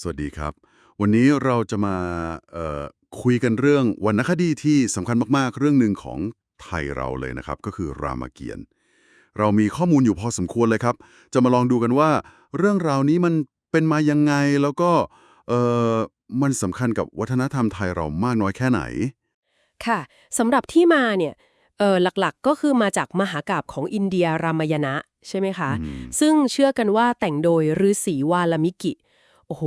สวัสดีครับ วันนี้เราจะมาเอ่อคุยกันเรื่องวรรณคดีที่สำคัญมากๆ เรื่องหนึ่งของไทยเราเลยนะครับ ก็คือรามเกียรติ์เรามีข้อมูลอยู่พอสมควรเลยครับ จะมาลองดูกันว่า เรื่องราวนี้มันเป็นมายังไงแล้วก็เอ่อมันสำคัญกับวัฒนธรรมไทยเรามากน้อยแค่ไหน ค่ะสำหรับที่มาเนี่ยเออหลักๆก็คือมาจากมหากาบของอินเดียรามายณะใช่ไหมคะอืมซึ่งเชื่อกันว่าแต่งโดยฤาษีวาลมิกิ โอ้โห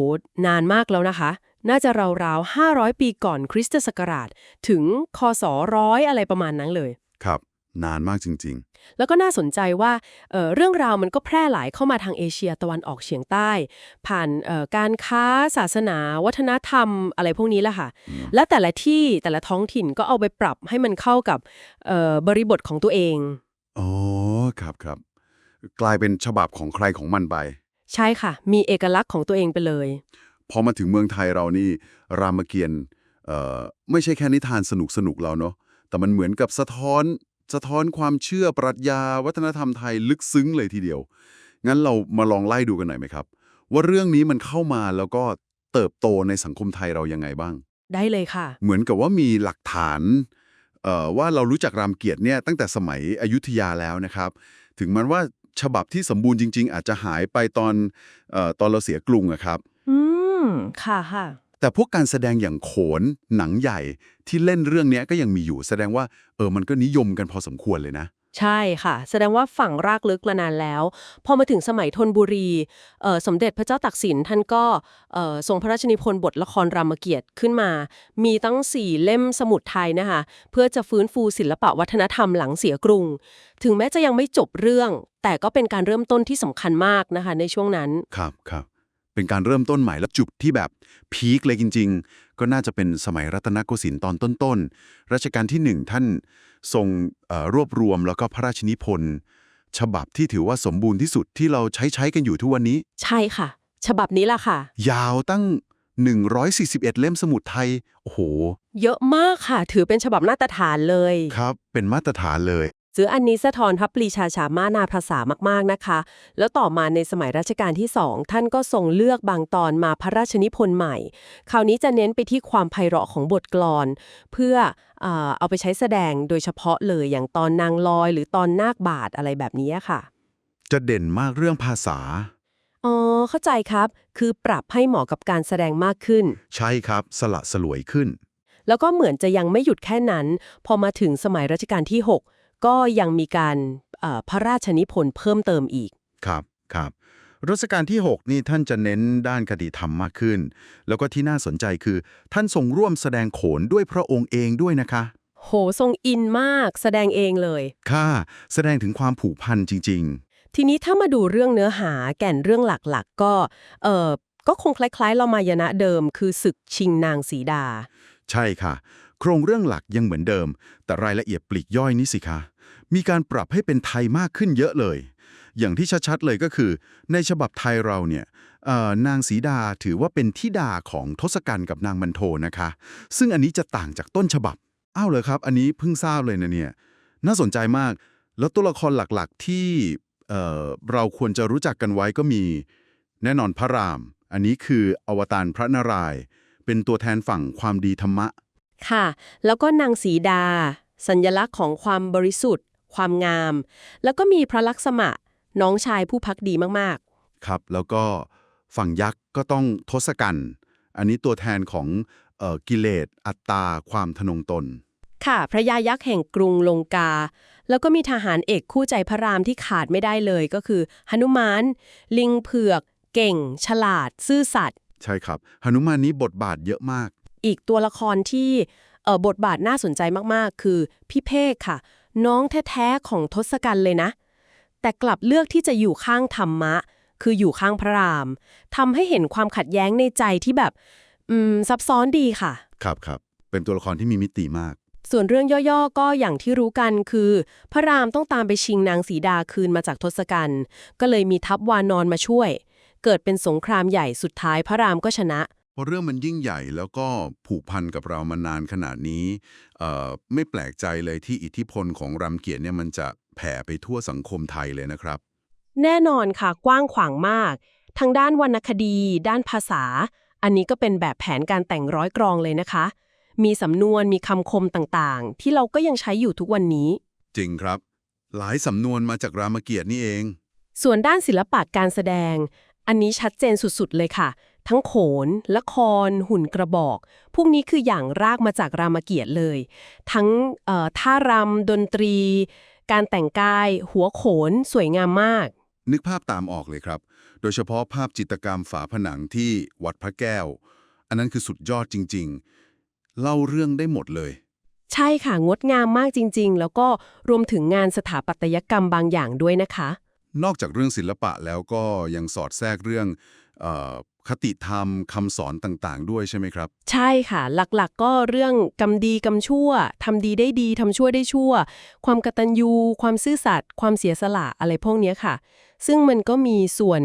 นานมากแล้วนะคะ น่าจะราวๆ 500 ปีก่อนคริสตศักราช ถึงคศร้อยอะไรประมาณนั้นเลย ครับ นานมากจริงแล้วก็น่าสนใจว่าเอ่อเรื่องราวมันก็แพร่หลายเข้ามาทางเอเชียตะวันออกเฉียงใต้ ผ่านเอ่อการค้าศาสนา วัฒนธรรมอะไรพวกนี้แหละค่ะอืมและแต่ละที่แต่ละท้องถิ่นก็เอาไปปรับให้มันเข้ากับเอ่อบริบทของตัวเองๆอ๋อครับครับกลายเป็นฉบับของใครของมันไป ใช่ค่ะ มีเอกลักษณ์ของตัวเองไปเลย พอมาถึงเมืองไทยเรานี่รามเกียรติ์เอ่อไม่ใช่แค่นิทานสนุกสนุกๆเราเนาะแต่มันเหมือนกับสะท้อนสะท้อนความเชื่อปรัชญาวัฒนธรรมไทยลึกซึ้งเลยทีเดียว งั้นเรามาลองไล่ดูกันหน่อยไหมครับ ว่าเรื่องนี้มันเข้ามาแล้วก็เติบโตในสังคมไทยเรายังไงบ้าง ได้เลยค่ะ เหมือนกับว่ามีหลักฐานเอ่อว่าเรารู้จักรามเกียรติ์เนี่ยตั้งแต่สมัยอยุธยาแล้วนะครับ ถึงแมันว่า ฉบับที่สมบูรณ์จริง ๆ อาจจะหายไปตอนเอ่อตอนเราเสียกรุงอะครับ อืม ค่ะค่ะ แต่พวกการแสดงอย่างโขน หนังใหญ่ที่เล่นเรื่องเนี้ยก็ยังมีอยู่แสดงว่า เออมันก็นิยมกันพอสมควรเลยนะใช่ค่ะ แสดงว่าฝั่งรากลึกมานานแล้ว พอมาถึงสมัยธนบุรีเอ่อสมเด็จพระเจ้าตักสินท่านก็เอ่อทรงพระราชนิพนธ์บทละครรามเกียรติขึ้นมา มีตั้ง4เล่มสมุดไทยนะคะ เพื่อจะฟื้นฟูศิลปะวัฒนธรรมหลังเสียกรุง ถึงแม้จะยังไม่จบเรื่อง แต่ก็เป็นการเริ่มต้นที่สำคัญมากนะคะ ในช่วงนั้น ครับครับ เป็นการเริ่มต้นใหม่และจุดที่แบบพีคเลยจริง ๆ ก็น่าจะเป็นสมัยรัตนโกสินทร์ตอนต้นๆรัชกาลที่หนึ่งท่านทรงเอ่อรวบรวมแล้วก็พระราชนิพนธ์ฉบับที่ถือว่าสมบูรณ์ที่สุดที่เราใช้ใช้กันอยู่ทุกวันนี้ ใช่ค่ะ ฉบับนี้ล่ะค่ะ ยาวตั้ง 141 เล่มสมุดไทย โอ้โห เยอะมากค่ะ ถือเป็นฉบับมาตรฐานเลย ครับ เป็นมาตรฐานเลย ซื้ออันนี้สะท้อนพระปรีชาชามานาภาษามากๆนะคะ แล้วต่อมาในสมัยรัชกาลที่สองท่านก็ทรงเลือกบางตอนมาพระราชนิพนธ์ใหม่ คราวนี้จะเน้นไปที่ความไพเราะของบทกลอน เพื่อเออเอาไปใช้แสดงโดยเฉพาะเลยอย่างตอนนางลอย หรือตอนนาคบาทอะไรแบบนี้ค่ะ จะเด่นมากเรื่องภาษาอ๋อเข้าใจครับ คือปรับให้เหมาะกับการแสดงมากขึ้น ใช่ครับสละสลวยขึ้น แล้วก็เหมือนจะยังไม่หยุดแค่นั้น พอมาถึงสมัยรัชกาลที่ 6 ก็ยังมีการเอ่อพระราชนิพนธ์เพิ่มเติมอีก ครับครับรัชกาลที่ 6 นี่ท่านจะเน้นด้านคติธรรมมากขึ้น แล้วก็ที่น่าสนใจคือ ท่านทรงร่วมแสดงโขนด้วยพระองค์เองด้วยนะคะ โห ทรงอินมากแสดงเองเลย ค่ะ แสดงถึงความผูกพันจริงทีนี้ถ้ามาดูเรื่องเนื้อหาแก่นเรื่องหลักๆ ก็เออก็คงคล้ายๆเรามายนะเดิม คือศึกชิงนางสีดาๆใช่ค่ะ โครงเรื่องหลักยังเหมือนเดิม แต่รายละเอียดปลีกย่อยนี่สิคะ มีการปรับให้เป็นไทยมากขึ้นเยอะเลย อย่างที่ชัดๆเลยก็คือ ในฉบับไทยเราเนี่ยนางสีดาถือว่าเป็นทิดาของทศกัณฐ์กับนางมันโทนะคะ ซึ่งอันนี้จะต่างจากต้นฉบับ อ้าวเลยครับ อันนี้เพิ่งทราบเลยนะเนี่ย น่าสนใจมาก แล้วตัวละครหลักๆที่เเราควรจะรู้จักกันไว้ก็มี แน่นอนพระราม อันนี้คืออวตารพระนารายณ์เป็นตัวแทนฝั่งความดีธรรมะ ค่ะ แล้วก็นางสีดา สัญลักษณ์ของความบริสุทธิ์ ความงาม แล้วก็มีพระลักษมะ น้องชายผู้พักดีมากครับ แล้วก็ฝั่งยักษ์ก็ต้องทศกัณฐ์อันนี้ตัวแทนของเอ่อกิเลส อัตตา ความทะนงตนๆค่ะพระยายักษ์แห่งกรุงลงกา แล้วก็มีทหารเอกคู่ใจพระรามที่ขาดไม่ได้เลยก็คือหนุมาน ลิงเผือก เก่ง ฉลาด ซื่อสัตย์ใช่ครับหนุมานนี้บทบาทเยอะมาก อีกตัวละครที่เอ่อบทบาทน่าสนใจมากๆ คือพี่เพกค่ะ น้องแท้ๆของทศกัณฐ์เลยนะ แต่กลับเลือกที่จะอยู่ข้างธรรมะ คืออยู่ข้างพระรามทำให้เห็นความขัดแย้งในใจที่แบบ อืม ซับซ้อนดีค่ะ ครับครับเป็นตัวละครที่มีมิติมาก ส่วนเรื่องย่อๆ ก็อย่างที่รู้กันคือ พระรามต้องตามไปชิงนางสีดาคืนมาจากทศกัณฐ์ก็เลยมีทัพวานอนมาช่วย เกิดเป็นสงครามใหญ่สุดท้ายพระรามก็ชนะเพ ราะเรื่องมันยิ่งใหญ่แล้วก็ผูกพันกับเรามานานขนาดนี้เอ่อไม่แปลกใจเลยที่อิทธิพลของรามเกียรติ์เนี่ยมันจะแผ่ไปทั่วสังคมไทยเลยนะครับ แน่นอนค่ะกว้างขวางมาก ทางด้านวรรณคดี ด้านภาษา อันนี้ก็เป็นแบบแผนการแต่งร้อยกรองเลยนะคะ มีสำนวนมีคำคมต่างๆ ที่เราก็ยังใช้อยู่ทุกวันนี้ จริงครับ หลายสำนวนมาจากรามเกียรตินี่เอง ส่วนด้านศิลปะการแสดง อันนี้ชัดเจนสุดๆเลยค่ะ ทั้งโขน ละคร หุ่นกระบอก พวกนี้คืออย่างรากมาจากรามเกียรติเลย ทั้งเอ่อท่ารำดนตรี การแต่งกาย หัวโขน สวยงามมาก นึกภาพตามออกเลยครับ โดยเฉพาะภาพจิตรกรรมฝาผนังที่วัดพระแก้ว อันนั้นคือสุดยอดจริง ๆ เล่าเรื่องได้หมดเลยใช่ค่ะ งดงามมากจริง ๆ แล้วก็รวมถึงงานสถาปัตยกรรมบางอย่างด้วยนะคะ นอกจากเรื่องศิลปะแล้วก็ยังสอดแทรกเรื่องเออ คติธรรมคำสอนต่างๆ ด้วยใช่ไหมครับ ใช่ค่ะ หลักๆ ก็เรื่องกรรมดีกรรมชั่วทำดีได้ดีทำชั่วได้ชั่ว ความกตัญญู ความซื่อสัตย์ความเสียสละอะไรพวกเนี้ยค่ะ ซึ่งมันก็มีส่วน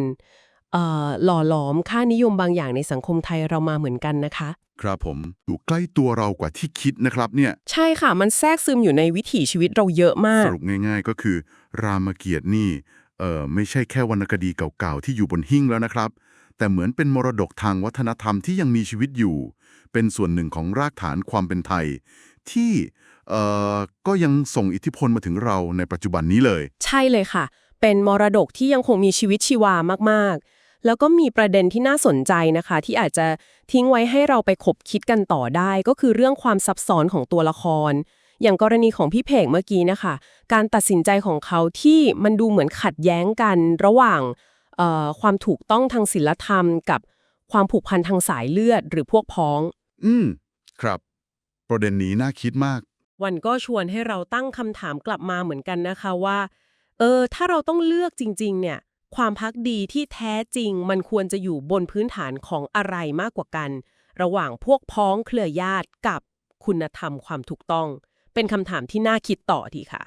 เอ่อหล่อหลอมค่านิยมบางอย่างในสังคมไทยเรามาเหมือนกันนะคะ ครับผมอยู่ใกล้ตัวเรากว่าที่คิดนะครับเนี่ยใช่ค่ะมันแทรกซึมอยู่ในวิถีชีวิตเราเยอะมาก สรุปง่าย ๆ ก็คือ รามเกียรตินี่เออไม่ใช่แค่วรรณคดีเก่าๆที่อยู่บนหิ้งแล้วนะครับ แต่เหมือนเป็นมรดกทางวัฒนธรรมที่ยังมีชีวิตอยู่ เป็นส่วนหนึ่งของรากฐานความเป็นไทย ที่เอ่อก็ยังส่งอิทธิพลมาถึงเราในปัจจุบันนี้เลย ใช่เลยค่ะ เป็นมรดกที่ยังคงมีชีวิตชีวามากๆ แล้วก็มีประเด็นที่น่าสนใจนะคะ ที่อาจจะทิ้งไว้ให้เราไปขบคิดกันต่อได้ ก็คือเรื่องความซับซ้อนของตัวละคร อย่างกรณีของพี่เพกเมื่อกี้นะคะ การตัดสินใจของเขาที่มันดูเหมือนขัดแย้งกันระหว่าง ความถูกต้องทางศีลธรรม กับความผูกพันทางสายเลือดหรือพวกพ้อง อืม ครับ ประเด็นนี้น่าคิดมาก วันก็ชวนให้เราตั้งคำถามกลับมาเหมือนกันนะคะว่า เออ ถ้าเราต้องเลือกจริง ๆ เนี่ย ความพักดีที่แท้จริง มันควรจะอยู่บนพื้นฐานของอะไรมากกว่ากัน ระหว่างพวกพ้องเครือญาติกับคุณธรรมความถูกต้อง เป็นคำถามที่น่าคิดต่อทีค่ะ